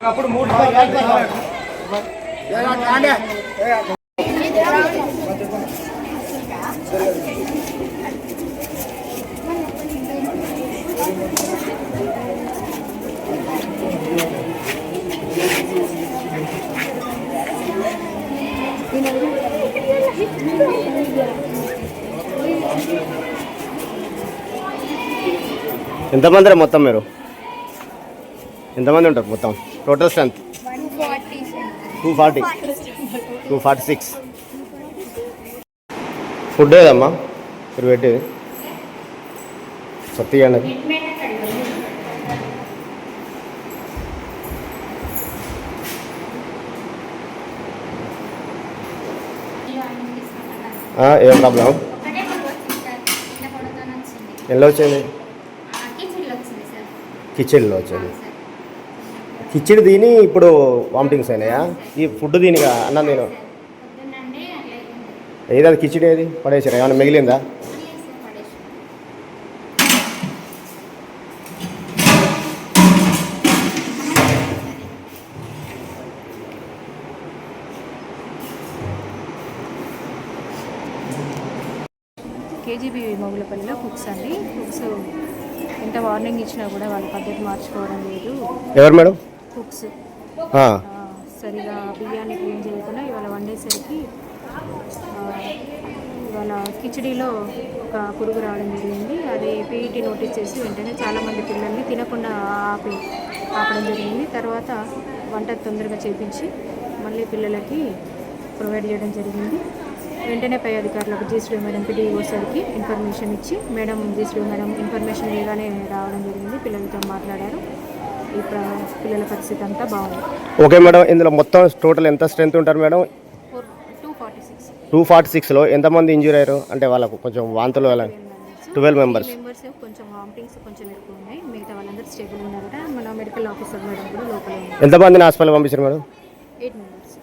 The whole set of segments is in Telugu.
అప్పుడు మూడు ఎంతమంది రా మొత్తం మీరు? ఎంతమంది ఉంటారు మొత్తం? Total strength two forty two forty six food ఏదమ్మా? మీరు పెట్టేది? ఆ, ఏం ప్రాబ్లం ఎలా వచ్చింది? కిచెన్లో వచ్చింది సార్ కిచెన్లో వచ్చింది సార్ కిచిడి తిని ఇప్పుడు వామిటింగ్స్ అయినాయా? ఈ ఫుడ్ తినిగా అన్నం నేను ఏది అది కిచిడి ఏది? పడేసారా ఏమైనా మిగిలిందా? కేజీబీ మొగులపల్లిలో కుక్స్ అండి. కుక్స్ ఎంత వార్నింగ్ ఇచ్చినా కూడా వాళ్ళ పద్ధతి మార్చుకోవడం లేదు. ఎవరు మేడం? కుక్స్ సరిగా బియ్యాన్ని క్లీన్ చేయకుండా ఇవాళ వండేసరికి ఇవాళ కిచడీలో ఒక పురుగు రావడం జరిగింది. అది పీఈటీ నోటీస్ చేసి వెంటనే చాలామంది పిల్లల్ని తినకుండా ఆపి ఆపడం జరిగింది. తర్వాత వంట తొందరగా చేపించి మళ్ళీ పిల్లలకి ప్రొవైడ్ చేయడం జరిగింది. వెంటనే పై అధికారులకు జీసీడీ మేడం పిడిఓ సార్కి ఇన్ఫర్మేషన్ ఇచ్చి మేడం జీసీడీ మేడం ఇన్ఫర్మేషన్ ఇవ్వగానే రావడం జరిగింది. పిల్లలతో మాట్లాడారు. పిల్లల పరిస్థితి అంతా బాగుంది. ఓకే మేడం ఇందులో మొత్తం టోటల్ ఎంత స్ట్రెంత్ ఉంటారు మేడం? టూ ఫార్టీ సిక్స్లో ఎంతమంది ఇంజూర్ అయ్యారు? అంటే వాళ్ళకు కొంచెం వాంతులు అలా ట్వెల్వ్ మెంబర్స్ మెంబర్స్ కొంచెం వామిటింగ్స్ కొంచెం ఎక్కువ ఉన్నాయి. మిగతా వాళ్ళందరూ స్టేబుల్ ఉన్నారట మన మెడికల్ ఆఫీసర్ మేడం కూడా లోపల ఉంది ఎంతమందిని హాస్పిటల్ పంపించారు మేడం? ఎయిట్ మెంబర్స్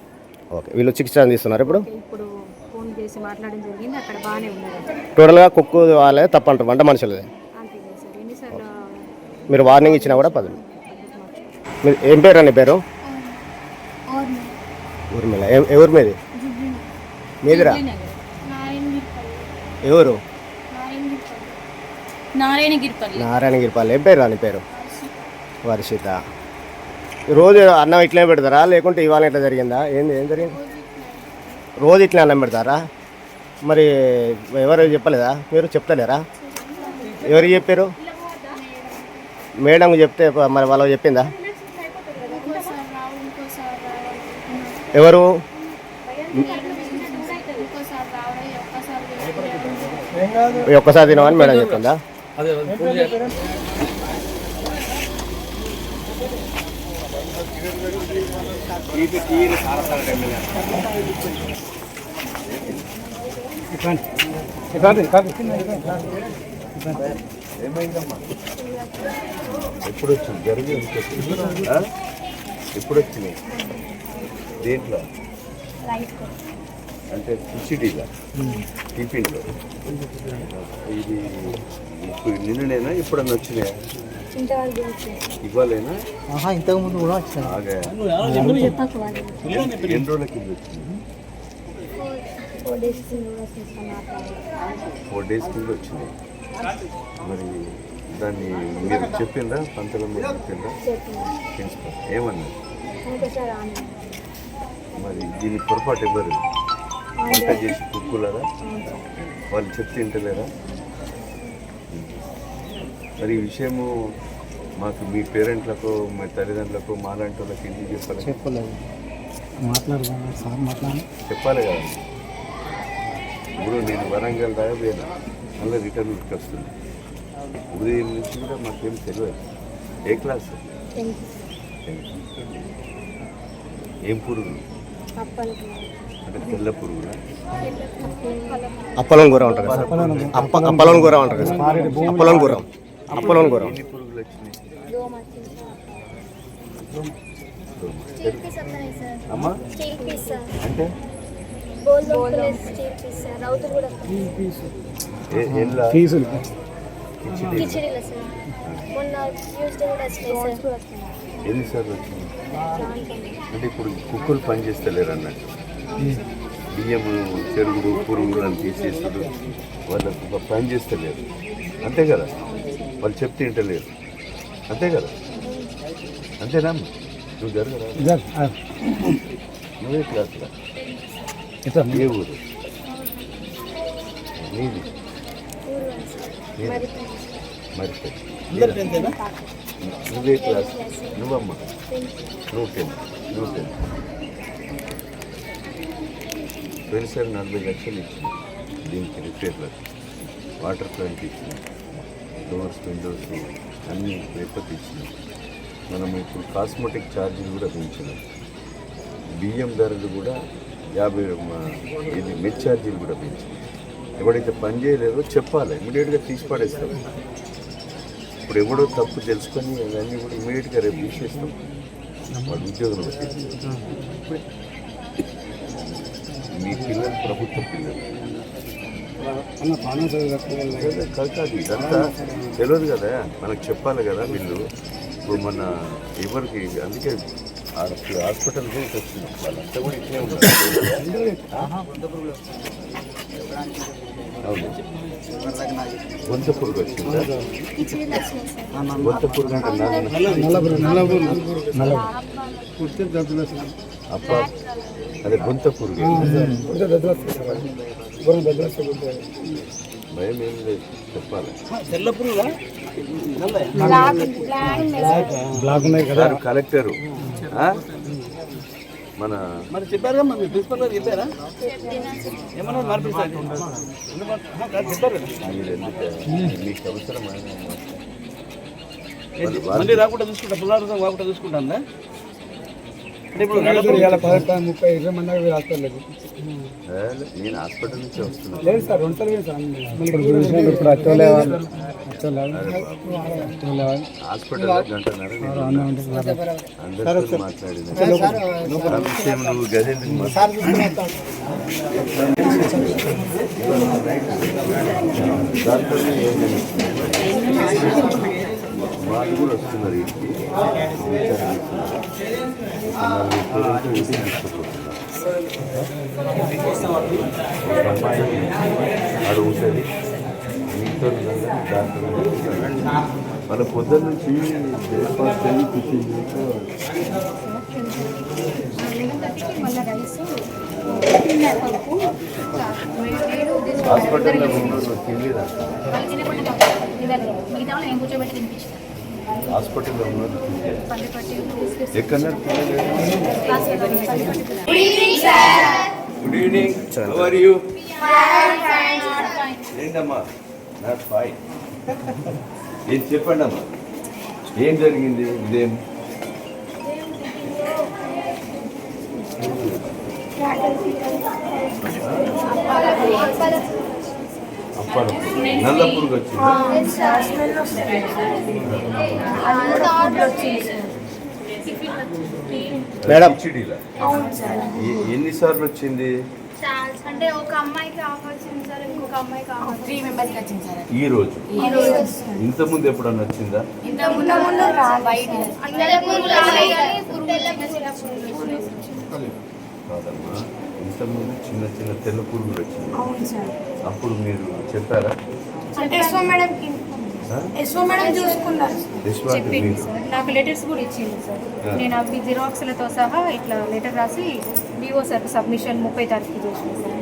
ఓకే వీళ్ళు చికిత్స అందిస్తున్నారు ఇప్పుడు? ఇప్పుడు ఫోన్ చేసి మాట్లాడడం జరిగింది అక్కడ బాగానే ఉన్నారు. టోటల్గా కుక్కు వాళ్ళే తప్పంటారు వంట మనుషులదే? అంతే కదా సార్ ఎన్నిసార్లు మీరు వార్నింగ్ ఇచ్చినా కూడా మీరు ఏం పేరు అండి పేరు? ఊర్మిళ. ఎవరి మీది? మీదిరా? ఎవరు నారాయణగిరిపల్లి. నారాయణగిరిపల్లి. ఏం పేరు రాని పేరు? వర్షిత. రోజు అన్నం ఇట్లే పెడతారా? లేకుంటే ఇవాళ ఇట్లా జరిగిందా? ఏంది ఏం జరిగింది? రోజు ఇట్లా అన్నం పెడతారా? మరి ఎవరు చెప్పలేదా? మీరు చెప్తలేరా? ఎవరు చెప్పారు? మేడం చెప్తే మరి వాళ్ళకి చెప్పిందా? ఎవరు? ఈ ఒక్కసారి తినమని మేడం చెప్పిందా? ఎప్పుడు వచ్చింది జరిగి ఎప్పుడు వచ్చినాయి దేంట్లో? అంటే కిచిడీలా టిఫిన్లో. ఇది ఇప్పుడు నిన్ననేనా? ఇప్పుడన్నా వచ్చినాయా? ఇవ్వాలేనా? ఇంతకు ముందు కూడా వచ్చాను ఆగా. ఎన్ని రోజుల కింద వచ్చింది? ఫోర్ డేస్ కింద వచ్చినాయి. మరి దాన్ని మీరు చెప్పిందా పంతలో మీరు చెప్పిందా ప్రిన్సిపల్. ఏమన్నారు? మరి దీని పొరపాటు ఇవ్వరు వంట చేసి కుక్కులరా వాళ్ళు చెప్తే వింటలేరా? మరి ఈ విషయము మాకు మీ పేరెంట్లకు మీ తల్లిదండ్రులకు మాలాంటి వాళ్ళకి ఎందుకు చెప్పాలి? చెప్పలేదు. మాట్లాడుకున్నాను సార్ మాట్లాడి చెప్పాలి కదా. ఇప్పుడు నేను వరంగల్ దాకా పోయినా మళ్ళీ రిటర్న్ వస్తుంది ఉదయం నుంచి కూడా మాకేం తెలియదు. ఏ క్లాస్? ఏం పురుగు తెల్ల పురుగులా అప్పలం కూర ఉంటుంది కదా అప్ప అప్పలం కూర ఉంటుంది కదా అప్పలం కూర. అప్పలం సార్. అమ్మా? అంటే? ఫీజులు వచ్చింది అంటే ఇప్పుడు కుక్కలు పని చేస్తలేరు అన్నట్టు బియ్యం చెరుగుడు పురుగులను తీసేసుడు వాళ్ళకు ఒక పని చేస్తలేరు అంతే కదా? వాళ్ళు చెప్తే వింటలేరు. అంతే కదా? అంతేనా? నువ్వు జరగరా? నువ్వే క్లాస్రా ఏ ఊరు? నీది? మరిపోయి నువ్వే క్లాస్. నువ్వమ్మ. నువ్వు టెన్త్ నువ్వు టెన్త్ పోయినసారి నలభై లక్షలు ఇచ్చింది. దీనికి రిపేర్లకు వాటర్ ప్లాంట్ ఇచ్చింది. డోర్స్ విండోస్ అన్నీ పేపర్స్ ఇచ్చినాం మనం ఇప్పుడు కాస్మెటిక్ ఛార్జీలు కూడా పెంచినాం. బియ్యం ధరలు కూడా యాభై ఇది మెడ్ ఛార్జీలు కూడా పెంచినాం. ఎవడైతే పని చేయలేదో చెప్పాలి. ఇమీడియట్గా తీసి పడేస్తాం ఇప్పుడు ఎవడో తప్పు తెలుసుకొని అవన్నీ కూడా ఇమీడియట్గా రేపు తీసేస్తాం. వాడు ఉద్యోగం మీ పిల్లలు ప్రభుత్వ పిల్లలు. కాదు ఇదంతా తెలియదు కదా. మనకు చెప్పాలి కదా వీళ్ళు. ఇప్పుడు మన ఎవరికి అందుకే హాస్పిటల్ కూడా వచ్చింది వాళ్ళంతా కూడా ఇట్లే ఉన్నారు. అవును. గొంత పురుగు వచ్చిందా నాలుగు అప్ప అదే భయం ఏం లేదు చెప్పాలి కలెక్టరు? మన మరి చెప్పారు కదా మీ ప్రిన్సిపల్ గారు చెప్పారా? ఏమన్నా మార్పిస్తారు చెప్పారు మీకు? మళ్ళీ రాకుండా చూసుకుంటా పునరావృతం కాకుండా చూసుకుంటా అంటే ఇప్పుడు నల్లపురం ఇవాళ పదహారు ముప్పై ఇరవై మంది నేను హాస్పిటల్ నుంచి వస్తున్నాను లేదు సార్ రెండు సార్లు సార్. ఇప్పుడు హాస్పిటల్. అందరితో? వాళ్ళు కూడా వస్తున్నారు అడుగుతుంది మీతో మన పొద్దున్న నుంచి బ్రేక్ఫాస్ట్ అయ్యి టిఫిన్ హాస్పిటల్లో తినలేదా మిగతా వాళ్ళు ఏం కూర్చోబెట్టి తినిపించారు. హాస్పిటల్లో ఎక్కడన్నారు తినలేదు good evening how are you ఏంటమ్మా? నాట్ ఫైన్ ఏం చెప్పండి అమ్మా ఏం జరిగింది ఇదేం అప్పాడు నల్ల పురుగు వచ్చింది. మేడం. ఎ- ఎన్నిసార్లు వచ్చింది? అంటే ఒక అమ్మాయికి ఆఫ్ వచ్చింది సార్ ఇంకొక అమ్మాయికి ఆఫ్ త్రీ మెంబర్స్కి వచ్చింది సార్. ఈ రోజు? ఇంతకుముందు ఎప్పుడన్నా వచ్చిందా? ఇంత ముందు ముందు వైట్ కాదమ్మా ఇంతకుముందు చిన్న చిన్న తెల్ల పురుగులు వచ్చింది అప్పుడు మీరు చెప్పారా? S O madam? ఎస్ఓ మేడం చూసుకున్నారు. చెప్పింది సార్. నాకు లెటర్స్ కూడా ఇచ్చింది సార్. నేను అవి జిరాక్స్లతో సహా ఇట్లా లెటర్ రాసి డిఓ సార్ సబ్మిషన్ ముప్పై తారీఖు చేసిన సార్.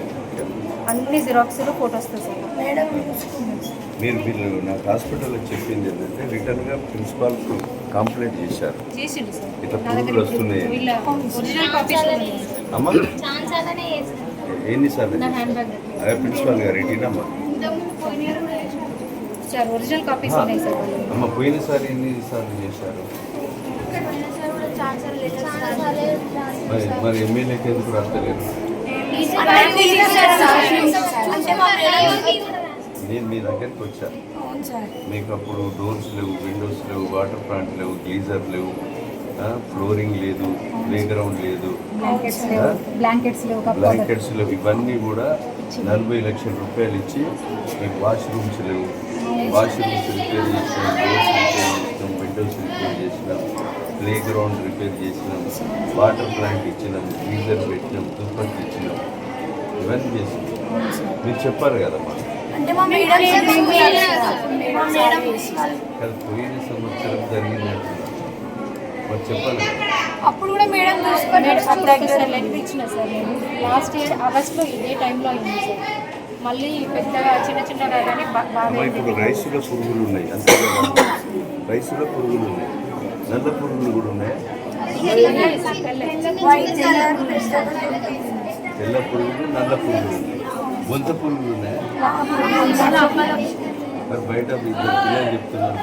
అన్ని జిరాక్స్లు ఫొటోస్తో సార్ మేడం మీరు వీళ్ళు నాకు హాస్పిటల్లో చెప్పింది ఏంటంటే రిటర్న్గా ప్రిన్సిపాల్ కంప్లైంట్ చేశారు. చేసిండు సార్. ఇట్లా నా దగ్గర పురుగులు వస్తున్నాయి సార్. అమ్మా హ్యాండ్ బ్యాగ్ అదే ప్రిన్సిపాల్ గారు. సార్ ఒరిజినల్ కాపీస్ ఉన్నాయి సార్. అమ్మ చేశారు పోయిన సార్ అలానే ఛాన్స్ అలానే మరి మరి ఎమ్మెల్యేకి ఎందుకు మేడం నేను మీ దగ్గరికి వచ్చా. మీకు అప్పుడు డోర్స్ లేవు విండోస్ లేవు వాటర్ ప్లాంట్ లేవు గీజర్ లేవు. ఫ్లోరింగ్ లేదు ప్లే గ్రౌండ్ లేదు బ్లాంకెట్స్ లేవు. ఇవన్నీ కూడా నలభై లక్షల రూపాయలు ఇచ్చి మీకు వాష్రూమ్స్ లేవు. వాష్రూమ్స్ రిపేర్ చేసినాం. డోర్స్ రిపేర్ చేసినాం. విండోస్ రిపేర్ చేసినాం. ప్లే గ్రౌండ్ రిపేర్ చేసినాం. వాటర్ ప్లాంట్ ఇచ్చినాం. గీజర్ పెట్టినాం. దుప్పటి ఇచ్చినాం. ఇవన్నీ చేసినాం. మీరు చెప్పారు కదమ్మా అంటే మా మేడం మా మేడం కానీ పోయిన సంవత్సరం జరిగినట్టు మరి చెప్పాలి కదా. అప్పుడు కూడా మేడం చూసుకొని సార్ లెటర్ ఇచ్చిన సార్ నేను లాస్ట్ ఇయర్ ఆగస్ట్లో ఇదే టైంలో అయింది సార్ మళ్ళీ పెద్దగా చిన్న చిన్నగా కానీ బాగా ఇప్పుడు రైసులో పురుగులు ఉన్నాయి అంతే రైసులో పురుగులు ఉన్నాయి నల్ల పురుగులు కూడా ఉన్నాయి తెల్ల పురుగులు నల్ల పురుగులు ఉన్నాయి బొంత పురుగులు ఉన్నాయి మరి బయట ఇద్దరు పిల్లలు చెప్తున్నారు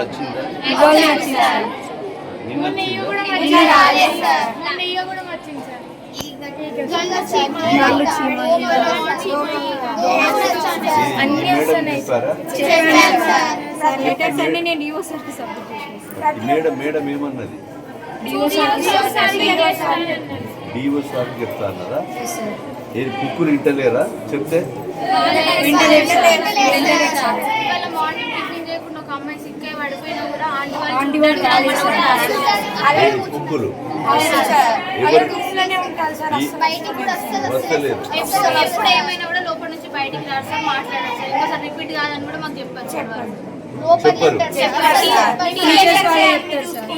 వచ్చిందా? నిన్న వచ్చిందా? ఇంకా రాలేదు సార్. నెయ్యి కూడా వచ్చింది సార్. లెటర్స్ అన్ని నేను డివో సార్కి సబ్మిట్ చేసిన ఈ మేడం మేడం ఏమన్నది? సార్కి చెప్తా అన్నారా? కుక్కులు ఇంటలేరా చెప్తే? కుక్కులు ఎప్పుడు ఏమైనా కూడా లోపల నుంచి బయటికి రాదు సార్ మాట్లాడారు సార్. ఇంకోసారి రిపీట్ కాదని కూడా మాకు చెప్పారు సార్ చెప్పరు.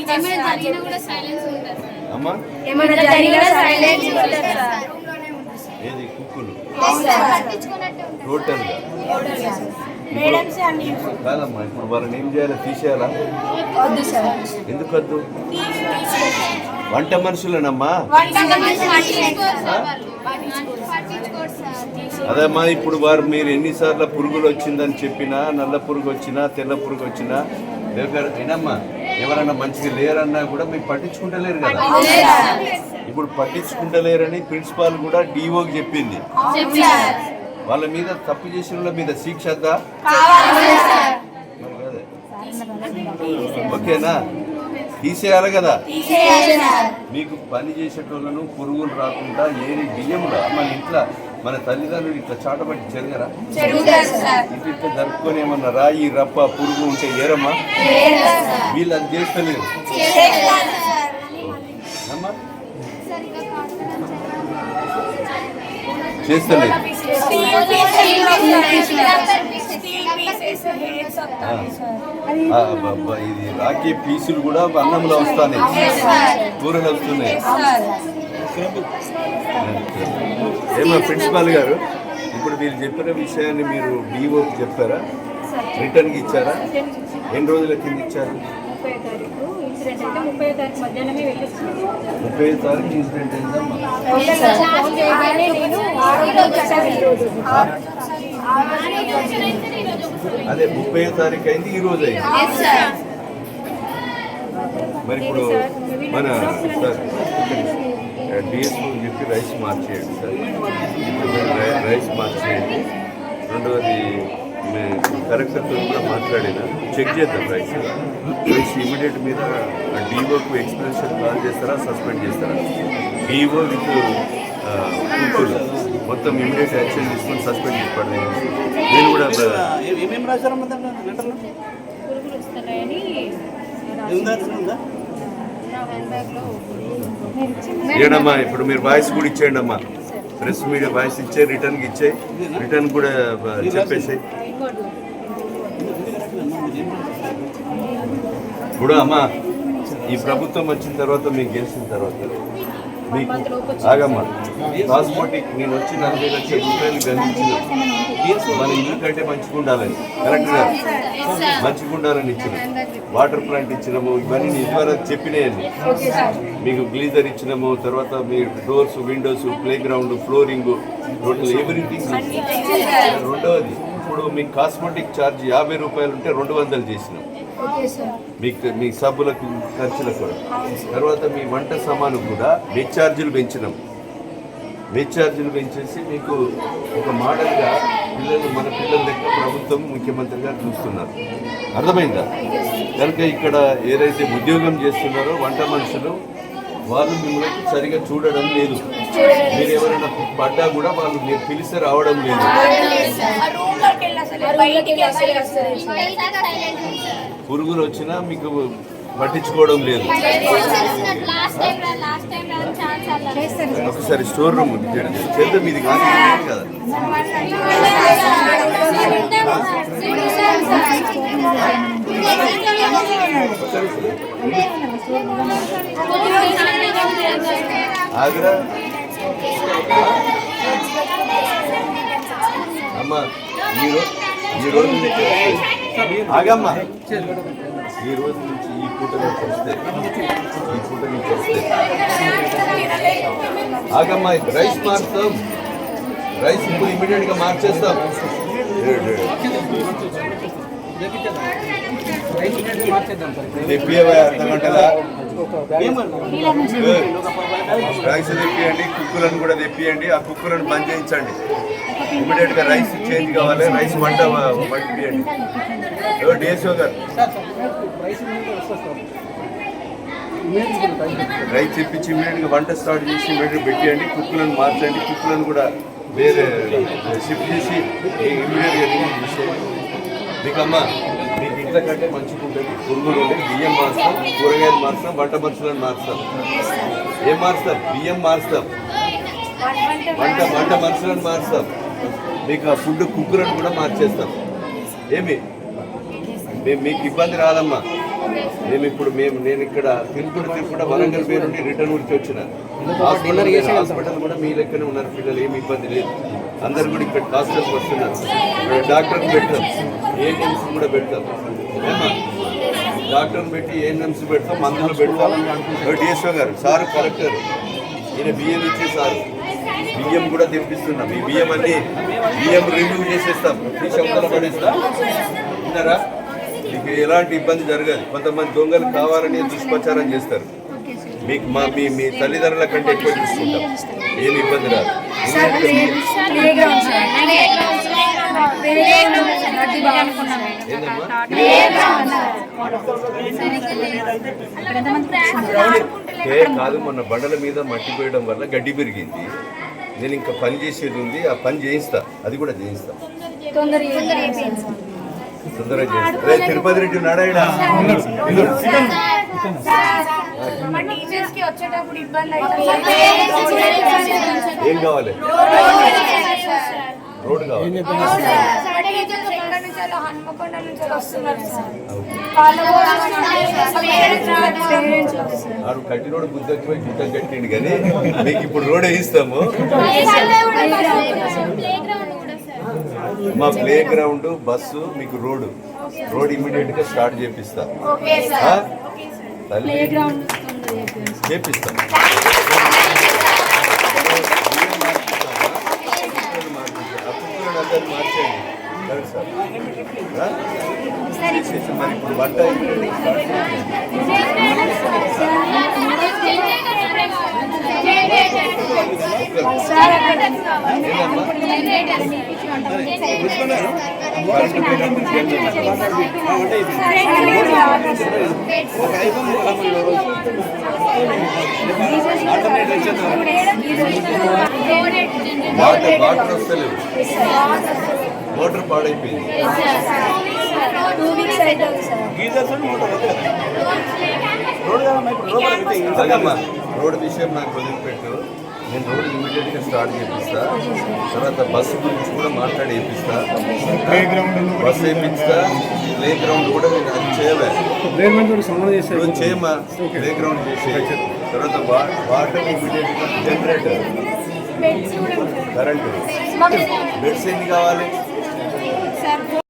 ఏమైనా జరిగినా కూడా సైలెన్స్ ఉంటారు సార్. అమ్మా? ఏమైనా జరిగినా సైలెంట్ ఉంటారు సార్. ఏది? కుక్కులు. పట్టించుకున్నట్టు ఉంటారు. టోటల్గా కాదమ్మా ఇప్పుడు వాళ్ళని ఏం చేయాలి తీసేయాలా ఎందుకు వద్దు? వంట మనుషులనమ్మా? అదమ్మా ఇప్పుడు వారు మీరు ఎన్నిసార్లు పురుగులు వచ్చిందని చెప్పినా నల్ల పురుగు వచ్చినా తెల్ల పురుగు వచ్చినా వినమ్మా ఎవరన్నా మంచిగా లేరన్నా కూడా మీరు పట్టించుకుంటలేరు కదా? ఇప్పుడు పట్టించుకుంటలేరని ప్రిన్సిపాల్ కూడా డిఓకి చెప్పింది. వాళ్ళ మీద తప్పు చేసిన వాళ్ళ మీద శిక్ష. ఓకేనా? తీసేయాలి కదా? మీకు పని చేసేటోళ్ళను పురుగులు రాకుండా ఏది బియ్యంలో మన ఇంట్లో మన తల్లిదండ్రులు ఇట్లా చాటబట్టి జరగరా? ఇటు ఇట్లా జరుపుకొని ఏమన్నా రాయి రప్ప పురుగు ఉంటే ఏరమ్మా? వీళ్ళు అది చేస్తలేరు. అమ్మా? చేస్తలేదు ఇది రాకే పీసులు కూడా అన్నంలో వస్తాయి కూరలు వస్తున్నాయి. ఏమో ప్రిన్సిపాల్ గారు ఇప్పుడు మీరు చెప్పిన విషయాన్ని మీరు డిఓకి చెప్పారా? రిటర్న్కి ఇచ్చారా? ఎన్ని రోజుల కింద ఇచ్చారు? ఇన్సిడెంట్ అయితే ముప్పై తారీఖు మధ్యాహ్నమే వెళ్ళొచ్చింది ముప్పై తారీఖు ఇన్సిడెంట్ అయిందమ్మా అదే ముప్పై తారీఖు అయింది ఈ రోజు అయింది. మరి ఇప్పుడు మన డిఎస్ఓ చెప్పి రైస్ మార్చేయండి సార్. రైస్ మార్చేయండి. రెండవది కరెక్టర్తో కూడా మాట్లాడినా. చెక్ చేద్దాం రైస్ రైస్ ఇమీడియట్ మీద డిఓకు ఎక్స్ప్లెనేషన్ కాల్ చేస్తారా సస్పెండ్ చేస్తారా? డిఓ విత్ కుక్కలు మొత్తం ఇమీడియట్ యాక్షన్ తీసుకొని సస్పెండ్ చేసుకోండి. నేను కూడా ఏడమ్మా ఇప్పుడు మీరు వాయిస్ కూడా ఇచ్చేయండి అమ్మా ప్రెస్ మీడియా వాయిస్ ఇచ్చే రిటర్న్కి ఇచ్చే. రిటర్న్ కూడా చెప్పేసి ఇప్పుడు అమ్మా ఈ ప్రభుత్వం వచ్చిన తర్వాత మీకు గెలిచిన తర్వాత మీకు ఆగమ్మా. పాస్పోర్ట్ నేను వచ్చి నలభై లక్షల రూపాయలు గణించిన. మన ఇల్లు కంటే మంచిగా ఉండాలని కరెక్ట్గా మంచిగా ఉండాలని ఇచ్చిన. వాటర్ ప్లాంట్ ఇచ్చినాము ఇవన్నీ నేను ఇదివరకు చెప్పినాయండి మీకు గ్లీజర్ ఇచ్చినాము తర్వాత మీ doors windows playground flooring total everything రెండవది ఇప్పుడు మీ కాస్మెటిక్ ఛార్జ్ యాభై రూపాయలు ఉంటే రెండు వందలు చేసినాం. మీకు మీ సబ్బులకు ఖర్చులకు కూడా. తర్వాత మీ వంట సామాను కూడా ఛార్జీలు పెంచినాం. ఛార్జీలు పెంచేసి మీకు ఒక మోడల్గా పిల్లలు మన పిల్లల లెక్క ప్రభుత్వం ముఖ్యమంత్రి గారు చూస్తున్నారు. అర్థమైందా? కనుక ఇక్కడ ఏదైతే ఉద్యోగం చేస్తున్నారో వంట మనుషులు వాళ్ళు మిమ్మల్ని సరిగా చూడడం లేదు. మీరు ఎవరైనా పడ్డా కూడా వాళ్ళు మీరు పిలిస్తే రావడం లేదు. పురుగులు వచ్చినా మీకు పట్టించుకోవడం లేదు. ఒకసారి స్టోర్ రూమ్ ఉంది మీది చేద్దాం కానీ కదా. ఆగ్రా? అమ్మ ఈ రోజు నుంచి ఆగమ్మా. ఈ రోజు నుంచి ఈ పూట నుంచి వస్తే. ఈ పూట నుంచి వస్తే. ఆగమ్మా రైస్ మార్చుతాం రైస్ ఇప్పుడు ఇమీడియట్గా మార్చేస్తాం. తెప్పియవా అర్ధ గంటలా రైస్ తెప్పియండి కుక్కులను కూడా తెప్పియండి ఆ కుక్కులను బంద్ చేయించండి. ఇమీడియట్గా రైస్ చేంజ్ కావాలి. రైస్ వంట పంపియండి డిఎస్ఓ గారు? రైస్ తెప్పించి ఇమీడియట్గా వంట స్టార్ట్ చేసి ఇమీడియట్ పెట్టేయండి. కుక్కులను మార్చండి. కుక్కులను కూడా వేరే షిఫ్ట్ చేసి ఇమీడియట్గా రిమూవ్ చేసేయండి. మీకమ్మా మీకు ఇంట్లో కంటే మంచిగా ఉంటుంది. పురుగులు ఉంటాయి బియ్యం మారుస్తాం కూరగాయలు మారుస్తాం వంట మనుషులను మార్స్తాం ఏం మార్స్తాం బియ్యం మార్స్తాం వంట వంట మనుషులను మార్స్తాం మీకు ఆ ఫుడ్ కుక్కలను కూడా మార్చేస్తాం ఏమి? మేము మీకు ఇబ్బంది రాదమ్మా. మేము ఇప్పుడు మేము నేను ఇక్కడ తిరుపతి తిరుపతి వరంగల్ పేరు నుండి రిటర్న్ ఊరికి వచ్చిన. హాస్పిటల్ హాస్పిటల్ కూడా మీ లెక్కనే ఉన్నారు. పిల్లలు ఏమి ఇబ్బంది లేదు. అందరు కూడా ఇక్కడ హాస్పిటల్కి వస్తున్నారు. డాక్టర్కి పెట్టాం ఏఎన్ఎంస్ కూడా పెడతాం డాక్టర్ని పెట్టి ఏఎన్ఎంస్ పెడతాం? మందులు పెడతాం. డిఎస్ఓ గారు సారు కలెక్టర్. ఈయన బియ్యం ఇచ్చే సారు బియ్యం కూడా తెప్పిస్తున్నాం. ఈ బియ్యం అన్ని బియ్యం రిమూవ్ చేసేస్తాం. తీసి అవతల పడేస్తాం. విన్నారా మీకు ఎలాంటి ఇబ్బంది జరగదు. కొంతమంది దొంగలు కావాలని దుష్ప్రచారం చేస్తారు. మీకు మా మీ మీ తల్లిదండ్రుల కంటే ఎక్కువ చూసుకుంటాం. ఏమి ఇబ్బంది రాదు. కాదు మొన్న బండల మీద మట్టి పోయడం వల్ల గడ్డి పెరిగింది. నేను ఇంకా పని చేసేది ఉంది ఆ పని చేయిస్తా. అది కూడా చేయిస్తా. తొందరగా చేయిస్తా. రే తిరుపతి రెడ్డి ఉన్నాడా ఈడ? టీచర్స్కి వచ్చేటప్పుడు ఇబ్బంది ఏం కావాలి? రోడ్ కావాలి ఎక్కడి నుంచో హన్మకొండ నుంచి వస్తున్నారు సార్. ఆడు కట్టి రోడ్ పోయి గుట్టం కట్టిండు కానీ మీకు ఇప్పుడు రోడ్ వేయిస్తాము. మా ప్లే గ్రౌండ్ బస్సు మీకు రోడ్డు. రోడ్ ఇమీడియట్గా స్టార్ట్ చేపిస్తా. ఆ? తల్లి. చేపిస్తాం. ఆ? చేసేసి మరి ఇప్పుడు వంట వాటర్ వాటర్ start వాటర్ పాడైపోయింది రోడ్ విషయం నాకు వదిలిపెట్టు. నేను రోడ్ ఇమీడియట్గా స్టార్ట్ చేపిస్తా. తర్వాత బస్సు గురించి కూడా మాట్లాడి వేపిస్తా బస్సు వేపిస్తా. ప్లే గ్రౌండ్ కూడా నేను అది చేయలే. చేయమా ప్లే గ్రౌండ్ చేసి. తర్వాత వాటర్ ఇమీడియట్గా జనరేటర్ కరెంటు బెడ్స్ ఎన్ని కావాలి?